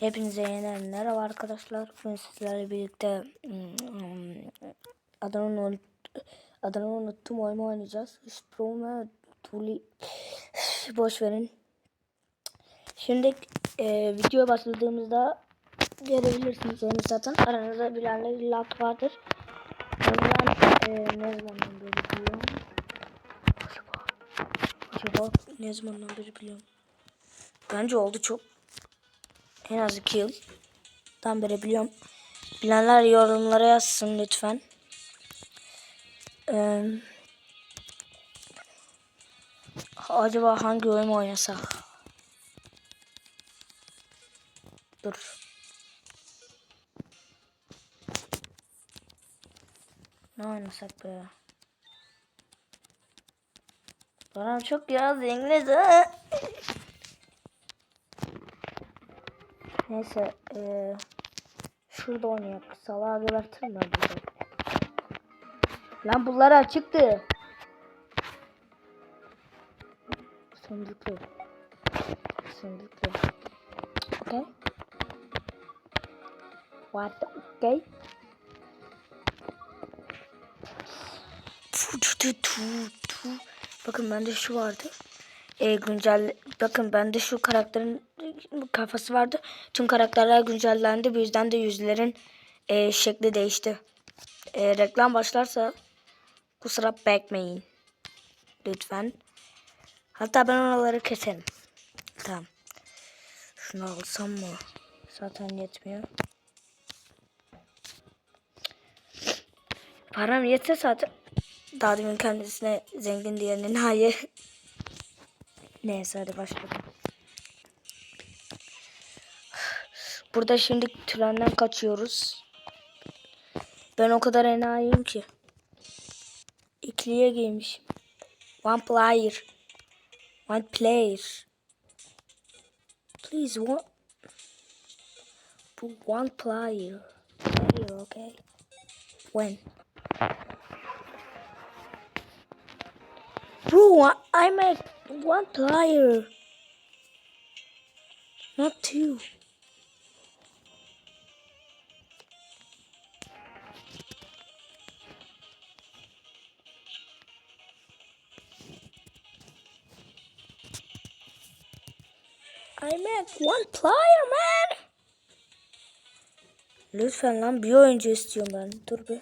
Hepinize yeniden merhaba arkadaşlar. Bugün sizlerle birlikte hmm, adını, unut, adını unuttum oyunu oynayacağız. Sprung ve Tuli boş verin. Şimdi e, videoya başladığımızda görebilirsiniz yani zaten aranızda bilenler lat vardır. Ben e, ne zamandan beri biliyorum? Acaba, acaba ne zamandan beri biliyorum? Bence oldu çok. En az 2 yıldan beri biliyorum. Bilenler yorumlara yazsın lütfen. Ee, acaba hangi oyun oynasak? Dur. Ne oynasak be? Bana çok yaz İngilizce. Neyse eee şurada oynayalım. Salağa gebertirim ben burada. Lan bunlar açıktı. Sandıklı. Sandıklı. Okay. What? Okay. Bakın bende şu vardı. E, güncel bakın bende şu karakterin kafası vardı. Tüm karakterler güncellendi. Bu yüzden de yüzlerin e, şekli değişti. E, reklam başlarsa kusura bakmayın. Lütfen. Hatta ben oraları keserim. Tamam. Şunu alsam mı? Zaten yetmiyor. Param yetse zaten daha demin kendisine zengin diyenin hayır. Neyse hadi başlayalım. Burada şimdi trenden kaçıyoruz. Ben o kadar enayiyim ki. İkiliye giymişim. One player. One player. Please one. Bu one player. Player okay. When? Bro, I make one player. Not two. I meant one player man. Lütfen lan bir oyuncu istiyorum ben. Dur bir.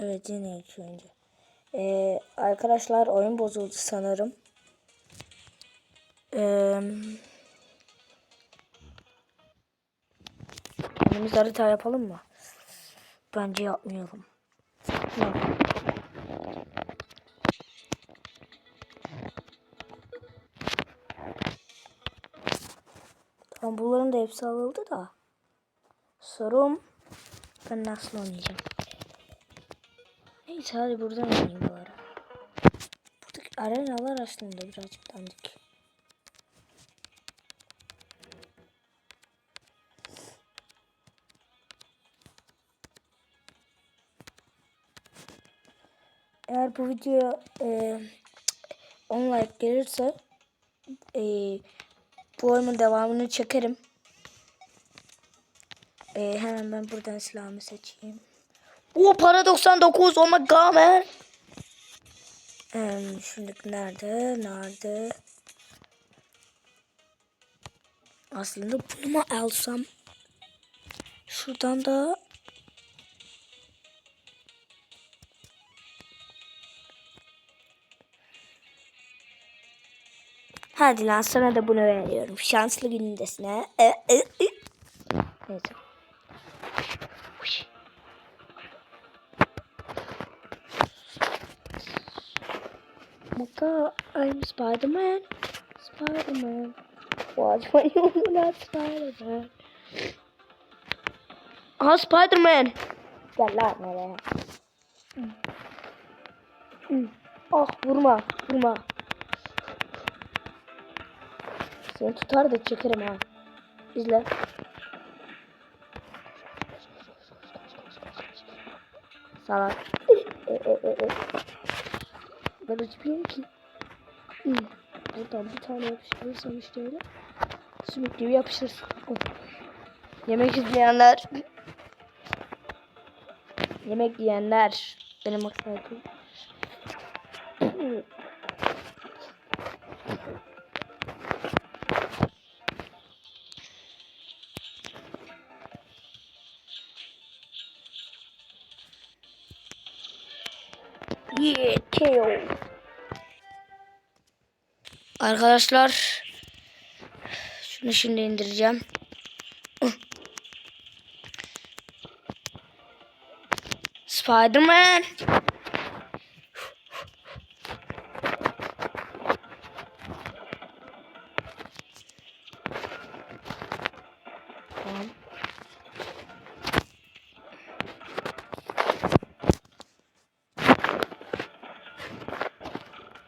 Evet yine iki oyuncu. Ee, arkadaşlar oyun bozuldu sanırım. Eee... Kendimiz harita yapalım mı? Bence yapmayalım. Yok. Tamam bunların da hepsi alındı da. Sorum ben nasıl oynayacağım? Neyse hadi buradan oynayayım bu ara. Buradaki arenalar aslında birazcık dandik. Eğer bu videoya e, 10 like gelirse e, bu oyunun devamını çekerim. E, hemen ben buradan silahımı seçeyim. O para 99 oh my god man. Ee, şimdi nerede? Nerede? Aslında bunu mu alsam? Şuradan da Hadi lan sana da bunu veriyorum. Şanslı günündesine. E, e, e. Neyse. Uş. Maka, I'm Spider-Man. Spider-Man. Watch my you not Spider-Man. Aha Spider-Man. Gel lan nereye? Hmm. Ah vurma, vurma. Seni tutar da çekerim ha. İzle. Salak. E, e, e, e. Ben açmıyorum ki. Buradan bir tane yapıştırırsam işte öyle. Sümük gibi yapışırsın. Oh. Yemek izleyenler. Yemek yiyenler. Benim maksadım. Arkadaşlar şunu şimdi indireceğim. Spider-Man. Tamam.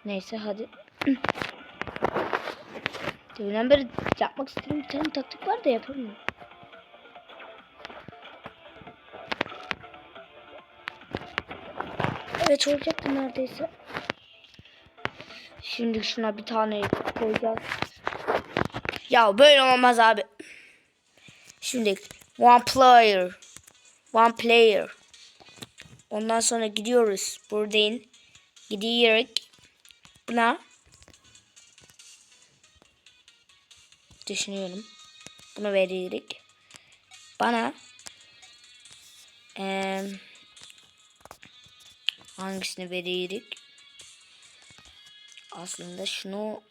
Neyse hadi. Deminden beri yapmak istediğim bir tane taktik var da yapamıyorum. Evet olacaktı neredeyse. Şimdi şuna bir tane koyacağız. Ya böyle olmaz abi. Şimdi one player. One player. Ondan sonra gidiyoruz. Buradan gidiyoruz. Buna düşünüyorum. Bunu verirdik. Bana eee hangisini verirdik? Aslında şunu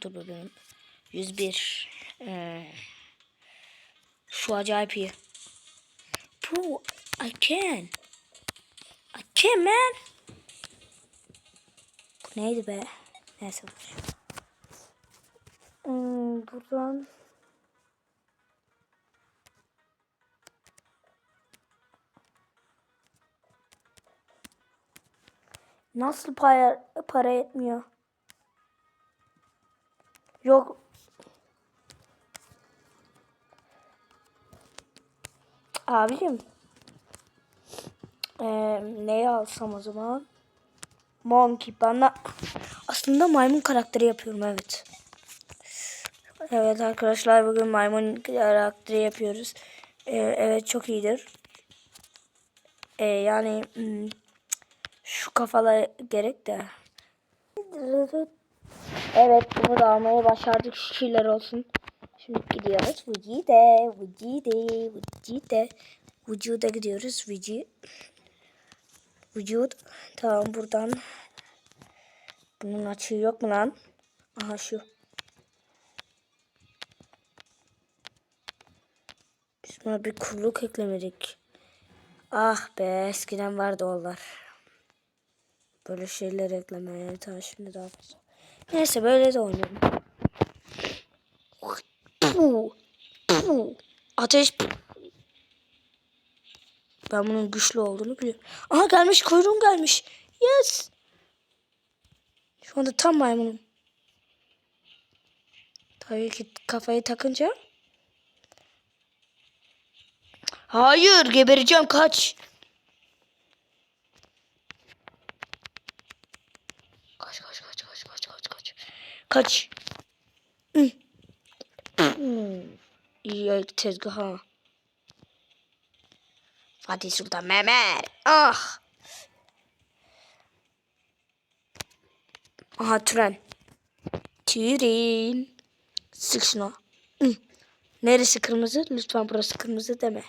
dur bakalım. 101 eee şu acayip iyi. Bro, I can. I can man. Neydi be? Neyse Hmm, buradan Nasıl para, para etmiyor? Yok. Abicim. Ee, neyi alsam o zaman? Monkey. De aslında maymun karakteri yapıyorum evet. Evet arkadaşlar bugün maymun karakteri yapıyoruz. Ee, evet çok iyidir. Ee, yani hmm, şu kafalar gerek de. Evet bunu da almayı başardık. Şükürler olsun. Şimdi gidiyoruz. Vücide, vücide, vücide. Vücuda gidiyoruz. Vücut. Vücut. Tamam buradan. Bunun açığı yok mu lan? Aha şu. Buna bir kulluk eklemedik. Ah be eskiden vardı onlar. Böyle şeyler eklemeye ta şimdi daha fazla. Neyse böyle de. Puh, puh. Ateş. Ben bunun güçlü olduğunu biliyorum. Aha gelmiş kuyruğum gelmiş. Yes. Şu anda tam maymunum. Tabii ki kafayı takınca. Hayır gebereceğim kaç. Kaç kaç kaç kaç kaç kaç kaç. Kaç. İyi tezgaha. Fatih Sultan Mehmet. Ah. Aha tren. Tren. Sık şuna. Neresi kırmızı? Lütfen burası kırmızı deme.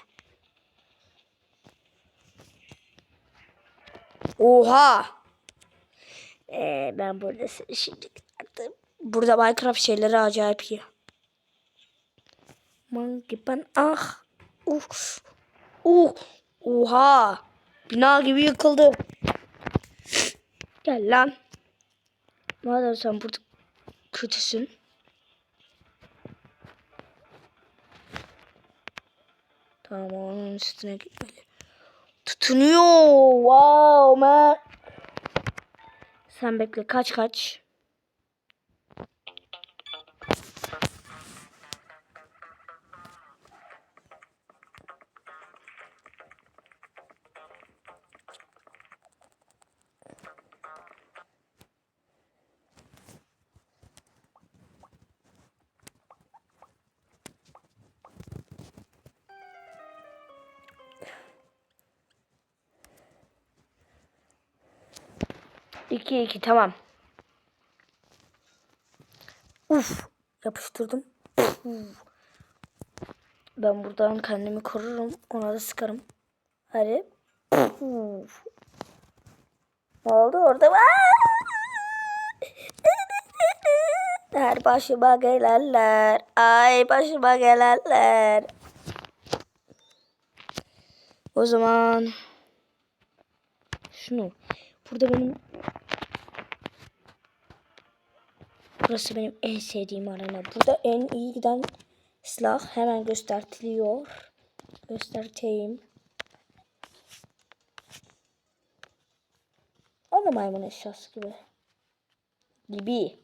Oha. Ee, ben burada şimdi burada Minecraft şeyleri acayip iyi. Monkey ben ah. Uh. Uh. Oha. Bina gibi yıkıldı. Gel lan. Madem sen burada kötüsün. Tamam onun üstüne gitmeli. Tutunuyor. Wow man. Sen bekle kaç kaç. 2 2 tamam. Uf yapıştırdım. Ben buradan kendimi korurum. Ona da sıkarım. Hadi. Uf. Ne oldu orada? Her başıma gelenler. Ay başıma gelenler. O zaman şunu. Burada benim Burası benim en sevdiğim arena. Burada en iyi giden silah hemen gösteriliyor. Göstereyim. O da maymun eşyası gibi. Gibi.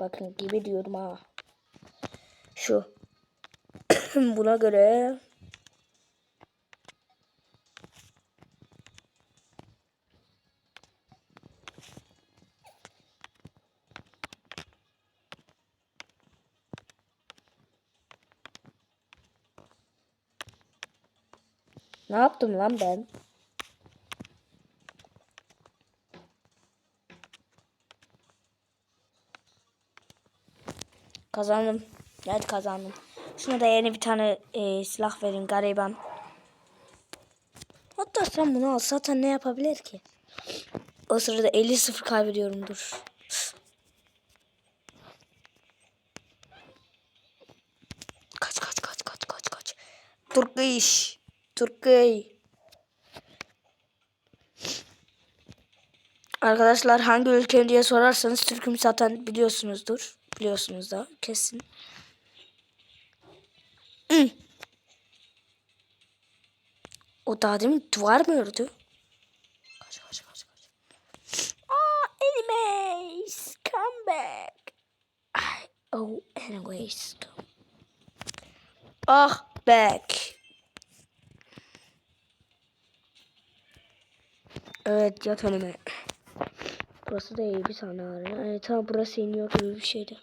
Bakın gibi diyorum ha. Şu. Buna göre Ne yaptım lan ben? Kazandım. Evet kazandım. Şuna da yeni bir tane e, silah verin gariban. Hatta sen bunu al. Zaten ne yapabilir ki? O sırada 50-0 kaybediyorum dur. Kaç kaç kaç kaç kaç kaç. Turkish. Turkey. Arkadaşlar hangi ülke diye sorarsanız Türk'üm zaten biliyorsunuzdur. Biliyorsunuz da kesin. O daha demin duvar mı ördü? Kaç kaç kaç kaç. Aa anyways come back. Oh anyways. Ah back. Evet yat önüme. Burası da iyi bir tane arena. Evet tamam burası iniyor gibi bir şeydi.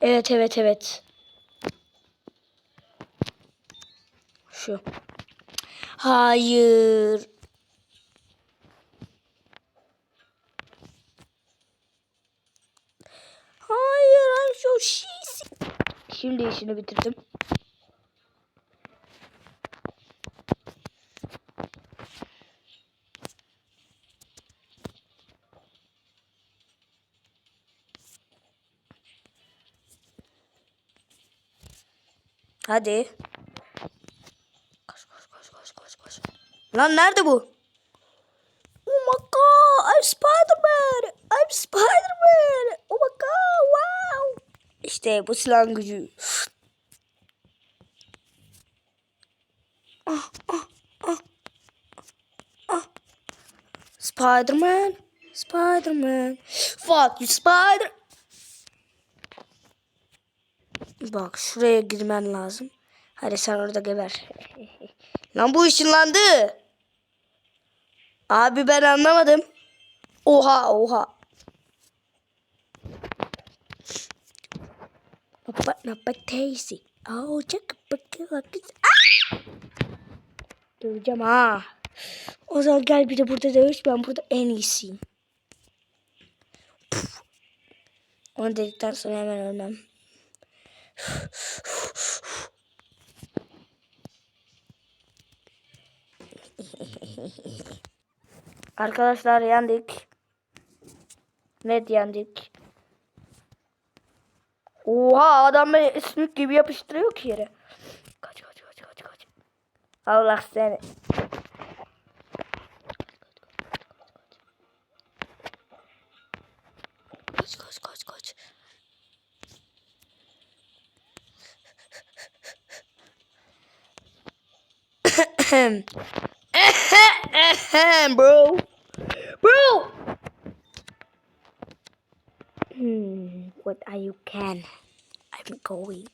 Evet evet evet. Şu. Hayır. Hayır I'm so cheesy. Şimdi işini bitirdim. Hadi. Koş koş koş koş koş koş. Lan nerede bu? Oh my god, I'm Spider-Man. I'm Spider-Man. Oh my god, wow. İşte bu silahın gücü. Ah, ah, ah, ah. Spider-Man. Spider-Man. Fuck you Spider. Bak şuraya girmen lazım. Hadi sen orada geber. Lan bu ışınlandı. Abi ben anlamadım. Oha oha. Napa napa teyze. Oh çok bakıyor. Döveceğim ha. O zaman gel bir de burada dövüş. Ben burada en iyisiyim. Puf. Onu dedikten sonra hemen ölmem. Arkadaşlar yendik. Net yendik. Oha adam beni sümük gibi yapıştırıyor ki yere. Kaç kaç kaç kaç kaç. Allah seni. Kaç kaç kaç kaç. Ahem. Ahem, bro. Bro. Hmm, what are you can? Going.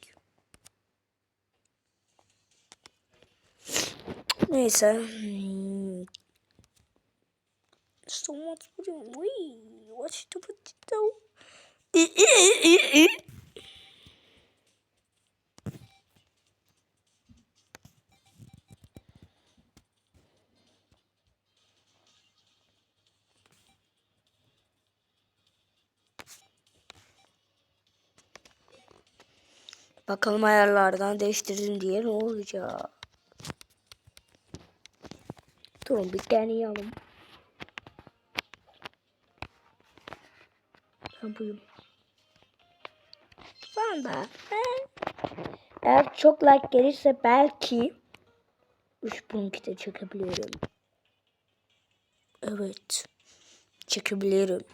Neyse. Bakalım ayarlardan değiştirdim diye ne olacak? Durun bir deneyelim. Ben buyum. Ben eğer çok like gelirse belki 3 bunki de çekebilirim. Evet. Çekebilirim.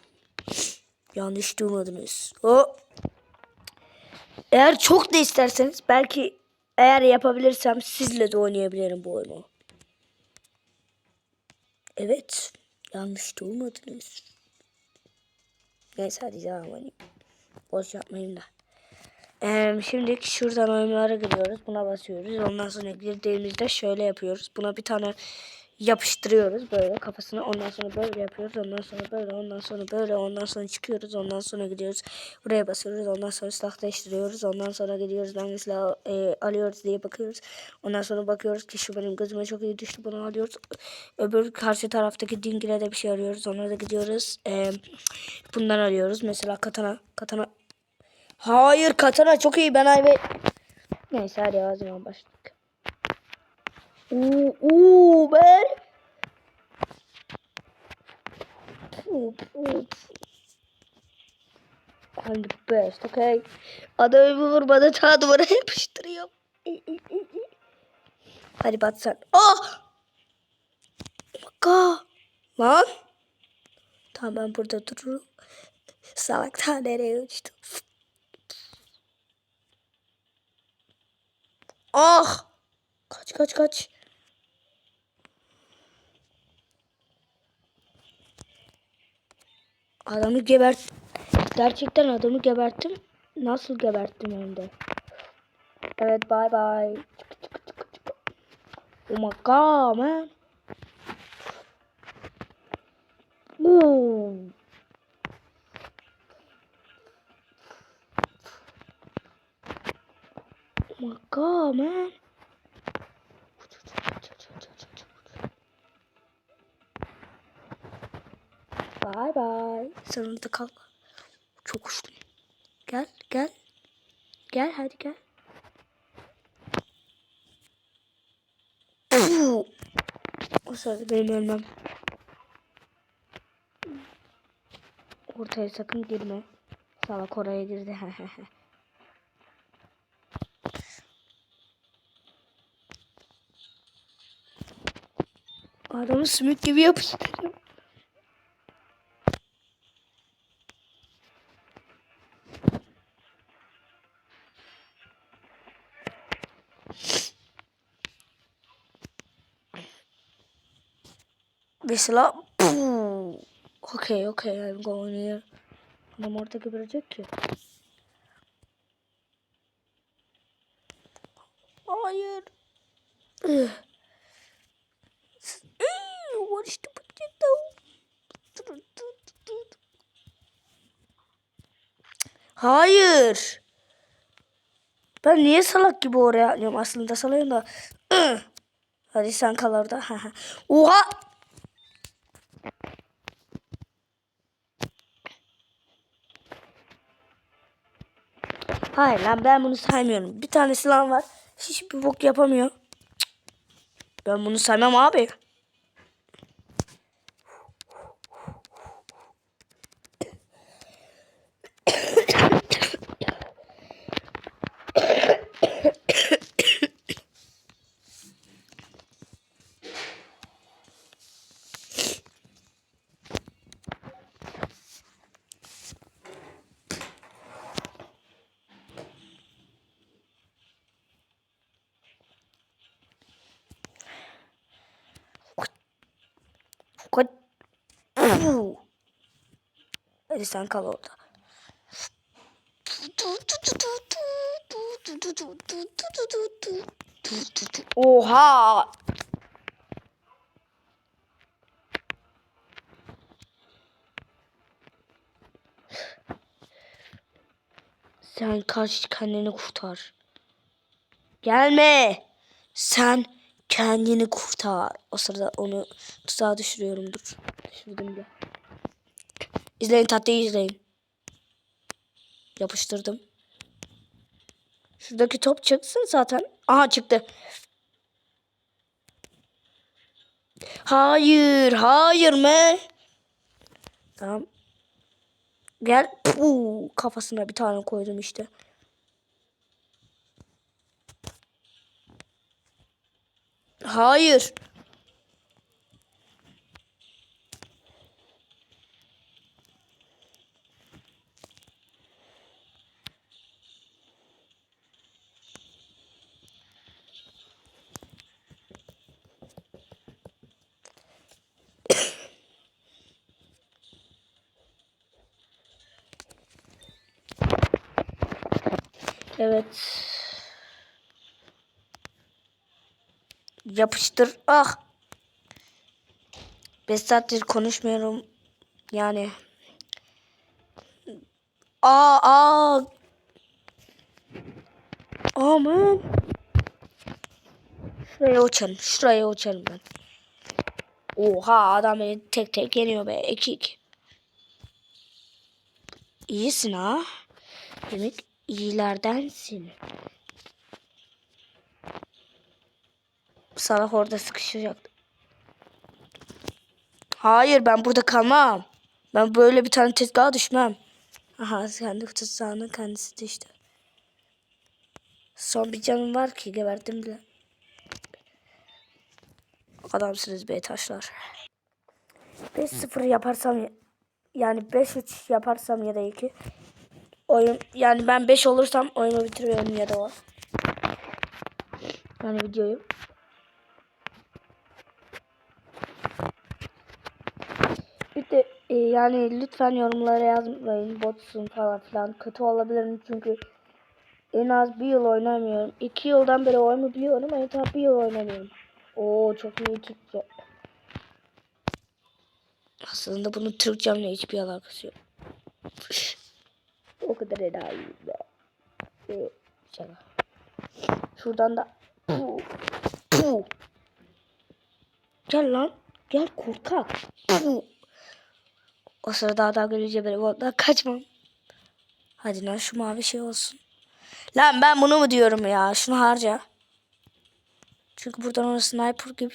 Yanlış duymadınız. O. Eğer çok da isterseniz belki eğer yapabilirsem sizle de oynayabilirim bu oyunu. Evet. Yanlış duymadınız. Neyse hadi devam edeyim. Boş yapmayın da. Ee, şimdi şuradan oyunlara giriyoruz. Buna basıyoruz. Ondan sonra girdiğimizde şöyle yapıyoruz. Buna bir tane yapıştırıyoruz böyle kafasına. Ondan sonra böyle yapıyoruz. Ondan sonra böyle. Ondan sonra böyle. Ondan sonra çıkıyoruz. Ondan sonra gidiyoruz. Buraya basıyoruz. Ondan sonra silah değiştiriyoruz. Ondan sonra gidiyoruz. Hangi silahı e, alıyoruz diye bakıyoruz. Ondan sonra bakıyoruz ki şu benim gözüme çok iyi düştü. Bunu alıyoruz. Öbür karşı taraftaki dingile de bir şey arıyoruz. Ona da gidiyoruz. E, bundan arıyoruz. Mesela katana. Katana. Hayır katana çok iyi. Ben ayve... Neyse hadi o zaman başladık. Man. Ooh, ooh. I'm the best, okay? Adamı vurmadı ta duvara yapıştırıyor. Hadi bat sen. Oh! Maka. Lan. Tamam ben burada dururum. Salak ta nereye uçtu? Ah! Kaç kaç kaç. Adamı gebert. Gerçekten adamı geberttim. Nasıl geberttim hem de. Evet bye bye. Oh my god man. Ooh. Oh my god man. Bye bye. Sen orada kal. Çok uçtum. Gel gel. Gel hadi gel. O sırada benim ölmem. Ortaya sakın girme. Salak oraya girdi. Adamı sümük gibi yapıştırıyor. Mesela Puh. Okay, okay, I'm going here. Adam orada geberecek ki. Hayır. What is the potato? Hayır. Ben niye salak gibi oraya atlıyorum? Aslında salayım da. Hadi sen kal orada. Oha! Hayır lan ben bunu saymıyorum. Bir tane silah var. Hiçbir bok yapamıyor. Ben bunu saymam abi. Kaç. Puh. Hadi sen kal orada. Oha! Sen kaç kendini kurtar. Gelme. Sen kendini kurtar. O sırada onu tuzağa düşürüyorum. Dur. Düşürdüm de. İzleyin tatlıyı izleyin. Yapıştırdım. Şuradaki top çıksın zaten. Aha çıktı. Hayır, hayır me. Tamam. Gel. Puu, kafasına bir tane koydum işte. Hayır. Evet. Yapıştır. Ah. 5 saattir konuşmuyorum. Yani. Aa aa. Aman. Şuraya uçalım. Şuraya uçalım ben. Oha adam beni tek tek yeniyor be. 2-2. İyisin ha. Demek iyilerdensin. Salak orada sıkışacaktı. Hayır ben burada kalmam. Ben böyle bir tane tezgaha düşmem. Aha kendi tuzağının kendisi düştü. Son bir canım var ki geberdim bile. Adamsınız be taşlar. 5-0 yaparsam yani 5-3 yaparsam ya da 2 oyun yani ben 5 olursam oyunu bitiriyorum ya da o. Yani videoyu. E, yani lütfen yorumlara yazmayın botsun falan filan kötü olabilirim çünkü en az bir yıl oynamıyorum. İki yıldan beri oyunu biliyorum ama tam bir yıl oynamıyorum. Oo çok iyi Türkçe. Aslında bunun Türkçemle hiçbir alakası yok. o kadar enayi be. Ee, şaka. Şuradan da Puh. Puh. Gel lan. Gel korkak. Puh. O sırada adam gelince benim ondan kaçmam. Hadi lan şu mavi şey olsun. Lan ben bunu mu diyorum ya? Şunu harca. Çünkü buradan ona sniper gibi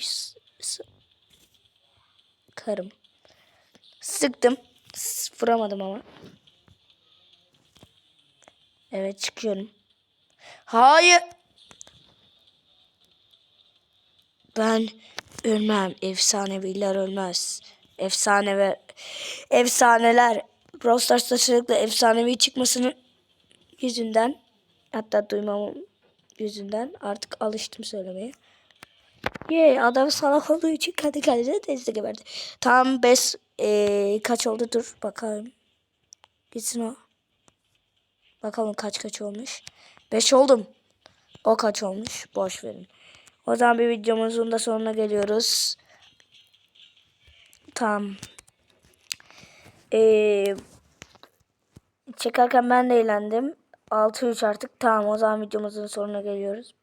karım. Sıktım. Vuramadım ama. Evet çıkıyorum. Hayır. Ben ölmem. Efsaneviler ölmez. Efsane ve efsaneler Brawl Stars'ta sürekli efsanevi çıkmasının yüzünden hatta duymamın yüzünden artık alıştım söylemeye. Ye adam salak olduğu için kendi kendine tezde geberdi. Tam 5 kaç oldu dur bakalım. Gitsin o. Bakalım kaç kaç olmuş. 5 oldum. O kaç olmuş? Boş verin. O zaman bir videomuzun da sonuna geliyoruz. Tamam. Ee, çekerken ben de eğlendim. 6-3 artık. Tamam o zaman videomuzun sonuna geliyoruz.